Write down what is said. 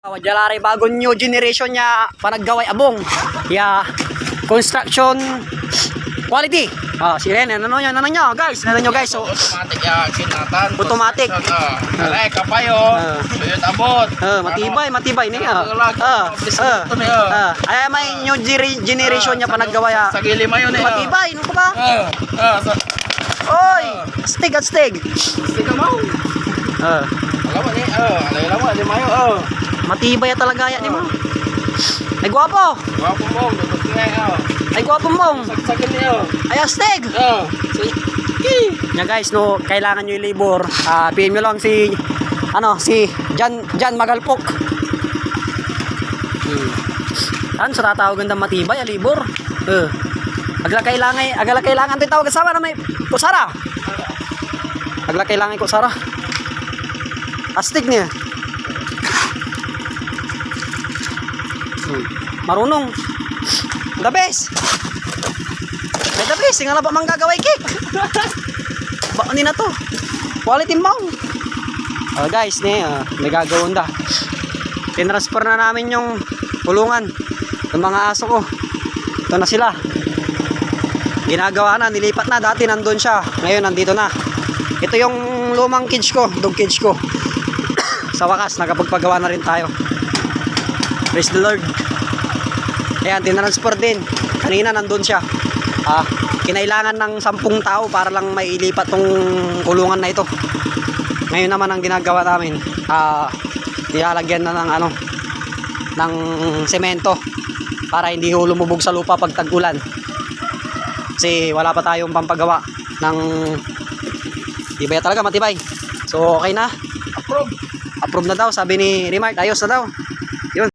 Jalari bagong new generation niya panaggaway abong. Ya construction quality. Ah, si Ren, ano nyo, ano nyo, guys, ano nyo guys, so, Automatic ya kinatan. Automatic. Ah, alay kapayo. Ah. Suyot abot. ah, matibay, matibay ni ah. Ah, ah, ni, ah. ah. Ay, may new generation niya panaggaway ah. Sa gili mayo ni. Matibay, ano ko ba? Ah, ah, Oy, stig at stig. Sige mo. Ah, Alam mo ni, ah, lang mo, di mayo, oh. Matibay talaga yan, di mo? Ay, gwapo. Wapo mo, oh. Ay, mong. Sagsagin niyo. Ay, astig. Oh. Sige. Nya guys, no, kailangan nyo yung labor. Ah, PM nyo lang si ano, si Jan Jan Magalpok. Hmm. Ano sa tatawagan ng matibay, ah, libor? Eh. Agla kailangan, agla kailangan din tawag sama na may kusara. Agla kailangan ko sara. Astig niya. Hmm. Marunong. The best. May the best. Nga na ba manggagaway cake? Ba, ano na to? Quality mount. Oh guys, ne, ah, may gagawin da. Tinransfer na namin yung pulungan ng mga aso ko. Ito na sila. Ginagawa na, nilipat na. Dati nandun siya. Ngayon, nandito na. Ito yung lumang cage ko, dog cage ko. Sa wakas, nakapagpagawa na rin tayo. Praise the Lord. Ayan, tinransfer din. Kanina nandun siya. Ah, kinailangan ng sampung tao para lang mailipat tong kulungan na ito. Ngayon naman ang ginagawa namin, ah, nilalagyan na ng ano, ng semento para hindi ho lumubog sa lupa pag tag-ulan. Kasi wala pa tayong pampagawa ng tibay talaga, matibay. So, okay na. Approve. Approve na daw, sabi ni Remark, ayos na daw.